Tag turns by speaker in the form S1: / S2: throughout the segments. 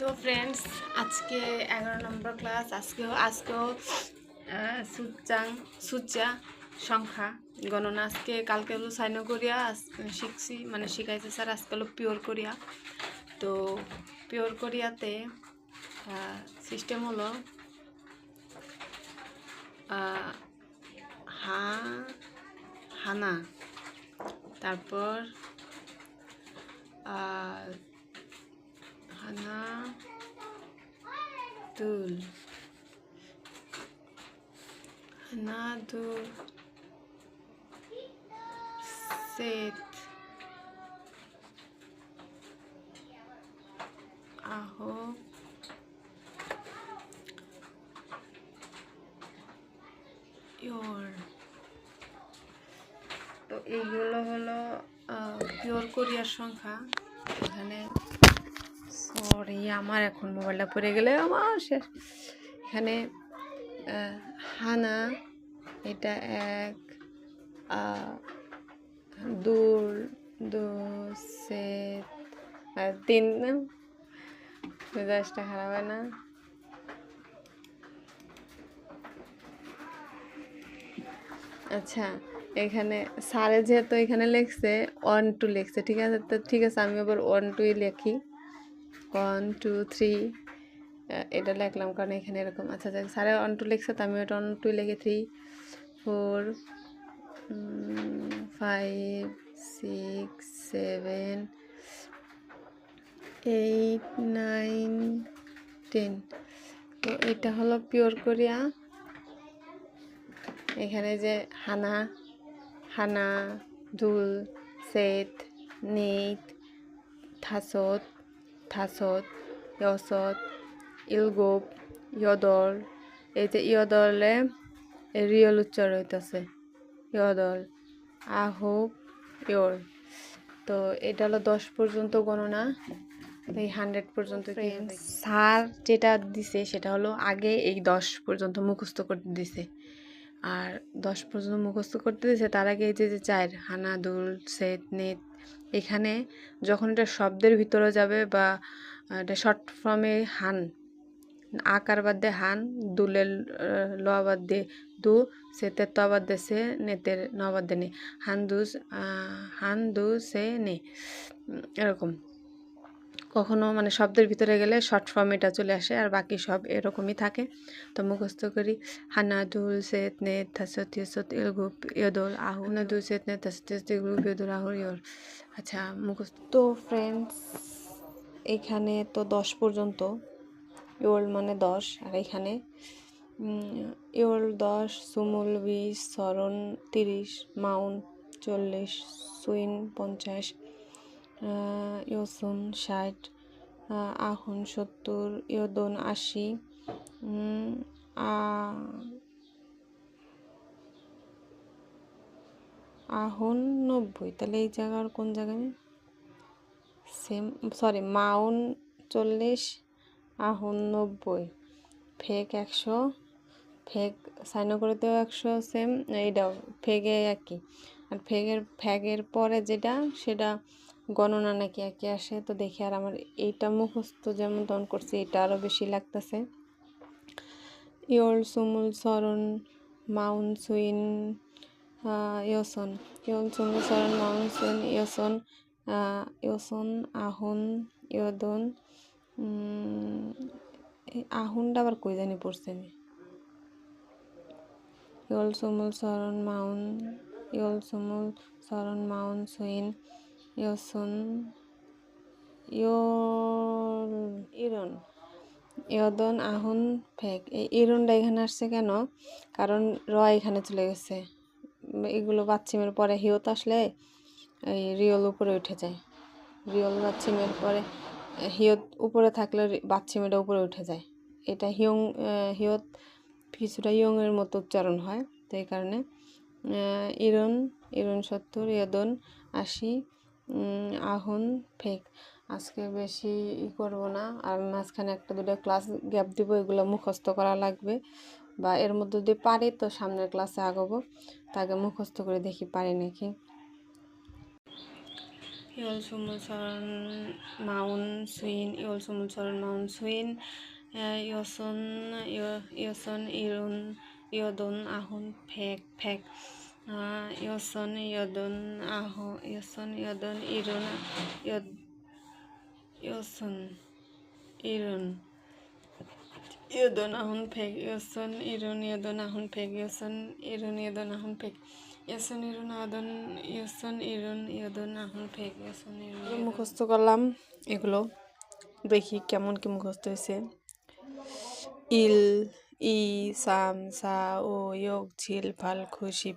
S1: তো ফ্রেন্ডস আজকে এগারো নম্বর ক্লাস আজকেও আজকেও সুচাং সুচা সংখ্যা গণনা। আজকে, কালকে হলো সাইনো করিয়া শিখছি মানে শিখাইছে স্যার আজকে হলো পিওর করিয়া। তো পিওর কোরিয়াতে সিস্টেম হলো হা, হানা। তারপর হানা দুল। হানা দুল। সেট। আহো। ইয়োর তো এইগুলো হলো পিওর কোরিয়ার সংখ্যা। এখানে সরি আমার এখন মোবাইলটা পড়ে গেলে আমার শেষ। এখানে হানা, এটা এক দুল দু আর তিন মেজাজটা খারাপ হয় না। আচ্ছা এখানে সারে যেহেতু এখানে লিখছে ওয়ান টু লিখছে, ঠিক আছে? তো ঠিক আছে, আমি আবার ওয়ান টুই লিখি। ওয়ান টু থ্রি এটা লিখলাম কারণ এখানে এরকম আচ্ছা আচ্ছা স্যারে ওয়ান টু লিখছে তো আমি ওটা ওয়ান টু লিখে three four five six seven eight nine ten তো এটা হলো পিওর কোরিয়া। এখানে যে হানা হানা দুল সেট নেট থাসত থাসত ইয়সত ইলগোপ ইয়দল যে ইয়দলে রিয়েল উচ্চার হইতেছে ইয়দল আহুপ ইয়র তো এটা হলো দশ পর্যন্ত গণনা এই হান্ড্রেড পর্যন্ত স্যার যেটা দিছে সেটা হলো আগে এই দশ পর্যন্ত মুখস্থ করতে দিছে। আর দশ পর্যন্ত মুখস্থ করতে দিয়েছে, তার আগে যে যে চার হানা, দুল, সেট, নেট, এখানে যখন এটা শব্দের ভিতরে যাবে বা এটা শর্ট ফর্মে হান, আকার বাদ দিয়ে হান, দুলের ল বাদ দিয়ে দু সেতের তো আবার দিয়ে সে নেতের ন বাদ দিয়ে নে, হান দু হান দু, সে, নে এরকম। কখনো মানে শব্দের ভিতরে গেলে শর্ট ফর্ম এটা চলে আসে আর বাকি সব এরকমই থাকে। তো মুখস্থ করি হানা দুল সেত নে থাসত ইয়দল আহু না দুল সেত নে ইলগুপ ইয়দল আহু ইয়র। আচ্ছা মুখস্থ তো ফ্রেন্ডস এখানে তো দশ পর্যন্ত। ইয়োল মানে দশ, আর এখানে ইয়োল দশ, সুমুল বিশ, সরণ তিরিশ, মাউন চল্লিশ, সুইন পঞ্চাশ ইয়সুন ষাট আহ, আহুন সত্তর ইয়দন আশি আহুন নব্বই। তাহলে এই জায়গার কোন জায়গায় সেম সরি মাউন চল্লিশ আহুন নব্বই। ফেক একশো ফেক সাইন করেতেও একশো সেম এইটাও ফেগে একই। আর ফেগের ফ্যাগের পরে যেটা সেটা গণনা নাকি একই আসে? তো দেখি আর আমার এইটা মুখস্থ যেমন তখন করছি, এটা আরও বেশি লাগতেছে। ইয়ল সুমুল সরণ মাউন সুইন ইয়সন। ইয়ল সুমুল সরণ মাউন সুইন, ইয়সন ইয়সন, আহুন, ইয়দন আহুনটা আবার কই জানি পড়ছে আমি ইয়ল সুমুল সরণ মাউন ইয়ল সুমুল সরণ মাউন সুইন ইয়সন ইরন ইয়দন আহুন ফেক এই ইরনটা এখানে আসছে কেন? কারণ র এখানে চলে গেছে। এগুলো বাচ্চিমের পরে হিয়ত আসলে এই রিয়ল উপরে উঠে যায়। রিয়ল বাচ্চিমের পরে হিয়ত উপরে থাকলে বাচ্চিমেটা উপরে উঠে যায়। এটা হিয়ং হিয়ত কিছুটা ইয়ংয়ের মতো উচ্চারণ হয়। তো এই কারণে ইরন ইরন সত্তর ইয়দন আশি আহুন ফেক। আজকে বেশি ই করব না। আর মাঝখানে একটা দুটো ক্লাস গ্যাপ দিব, এগুলো মুখস্থ করা লাগবে। বা এর মধ্যে যদি পারি তো সামনের ক্লাসে আগাবো। তাকে মুখস্থ করে দেখি পারি নাকি। ইয়ল সুমুল সরণ মাউন সুইন ইয়ল সুমুল সরণ মাউন সুইন ইয়সন ইয়সন, ইরুন, ইয়দন, আহুন, ফেক ফেক। ইয়সন ইয়দন আহ ইয়সন ইয়দন ইরুন ইয়সন ইরুন। ইয়দন আহুন, ফেক ইয়সন ইরুন ইয়দন আহুন, ফেক ইয়সন ইরুন ইয়দন আহুন, ফেক। ইয়সন ইরুন আদন ইয়সন ইরুন ইয়দন আহুন, ফেক ইয়সন ইরুন মুখস্থ করলাম, এগুলো দেখি কেমন কি মুখস্থ হয়েছে। ইল, ই, সাম, সা, ও, ইয়োগ, ঝিল, ফাল খুশি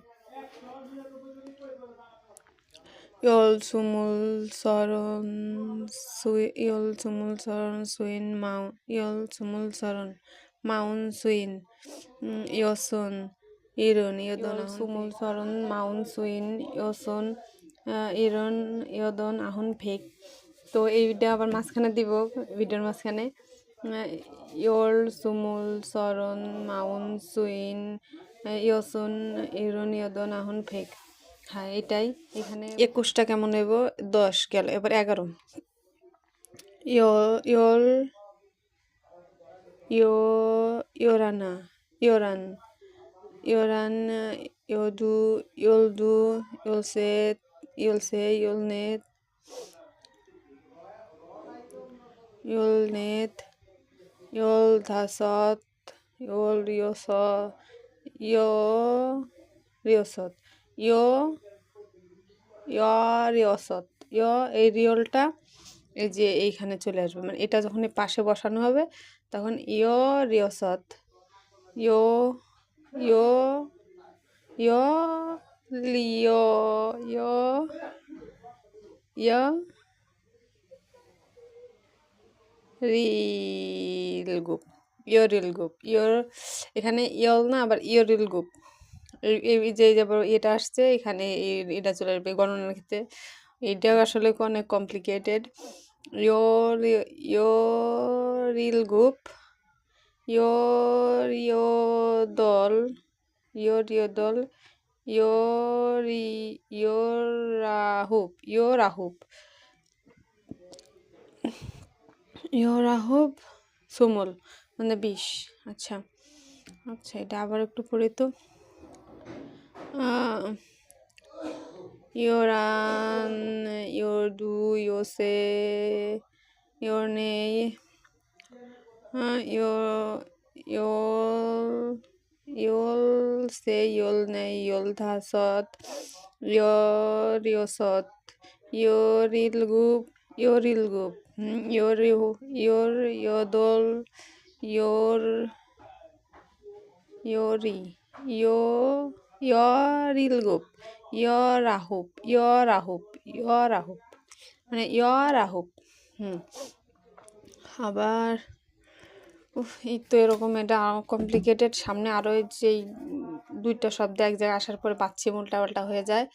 S1: ইয়ল সুমুল সরণ ইয়ল সুমুল সরণ সুইন মাউ ইয়ল সুমুল সরণ মাউন সুইন ইয়সন ইরন ইয়দন সুমুল সরণ মাউন সুইন ইয়সন ইরন ইয়দন আহুন ফেক তো এই ভিডিও আবার মাঝখানে দিব ভিডিওর মাঝখানে। ইয়ল সুমুল সরণ মাউন সুইন ইয়সন ইরন ইয়দন আহুন ফেক হ্যাঁ এটাই। এখানে একুশটা কেমন নেব দশ গেল এবার এগারো। ইয়ল ইয় ইয়োরানা ইয়োরান ইয়োরান ইয়োদু ইয়োলদু ইয়োলসেত ইয়োলসে ইয়োলনেত ইয়োলনেত ইয়োল ধাসত ইয়োল রিয়স ইয় রিয়সত ইয় রিয়সত ইয় এই রিয়লটা এই যে এইখানে চলে আসবে। মানে এটা যখন পাশে বসানো হবে, তখন ইয় রিয়সত ইয় ইয় ইয় লিয় ইয় ইয় রিল গ্রুপ ইয়রিল গ্রুপ ইয়র এখানে ইয়ল না, আবার ইয়রিল গ্রুপ এই যে এটা আসছে, এখানে এটা চলে আসবে গণনার ক্ষেত্রে। এটাও আসলে অনেক কমপ্লিকেটেড ইয়োর ইয়োরিল গ্রুপ ইয়োর ইয়ো দল ইয়োর ইয়ো দল ইয়োরি ইয়োর রাহুপ ইয়ো রাহুপ ইয়ো রাহুপ সুমল মানে বিশ। আচ্ছা আচ্ছা এটা আবার একটু পড়ে তো। Yoran, Yordu, Yose, Yorne, Yor, Yol, Yol, Se, Yolne, Yol Dhasot, Yor, Yosot, Yorilgup, Yorilgup, Yor, Yor, Yodol, Yor, Yori, Yor, ইয়রিল গুপ ইয় রাহুপ ইয় রাহুপ ইয় রাহুপ মানে ইয় রাহুপ হুম। আবার এই তো এরকম এটা কমপ্লিকেটেড সামনে আরও যেই দুইটা শব্দ এক জায়গায় আসার পরে পাচ্ছি উল্টা পাল্টা হয়ে যায়।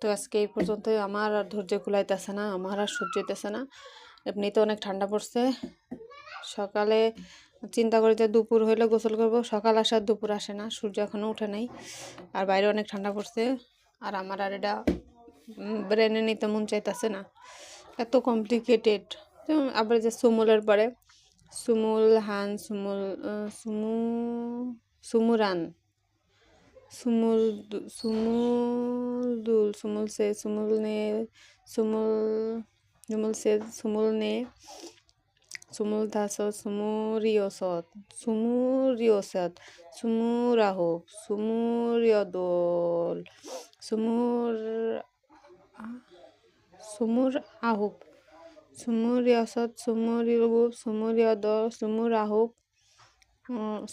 S1: তো আজকে এই পর্যন্তই। আমার আর ধৈর্য কুলাইতেছে না, আমার আর সহ্য হইতেছে না। এমনিতে অনেক ঠান্ডা পড়ছে। সকালে চিন্তা করি যে দুপুর হইলে গোসল করব। সকাল আসার দুপুর আসে না, সূর্য এখনও উঠে নাই। আর বাইরে অনেক ঠান্ডা পড়ছে। আর আমার আর এটা ব্রেনে নিতে মন চাইতেছে না। এত কমপ্লিকেটেড আবার যে সুমুলের পরে, সুমুল হান, সুমুল সুমু, সুমুরান, সুমুল সুমুল দুল, সুমুল সে, সুমুল নে, সুমুল সুমুল সে, সুমুল নে sumultasot sumuriosot sumuriosot sumurahop sumuriodol sumur sumur ahub sumuriosot sumuriogub sumuriodol sumurahub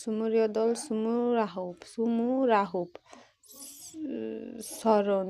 S1: sumuriodol sumurahub sumurahub স্মরণ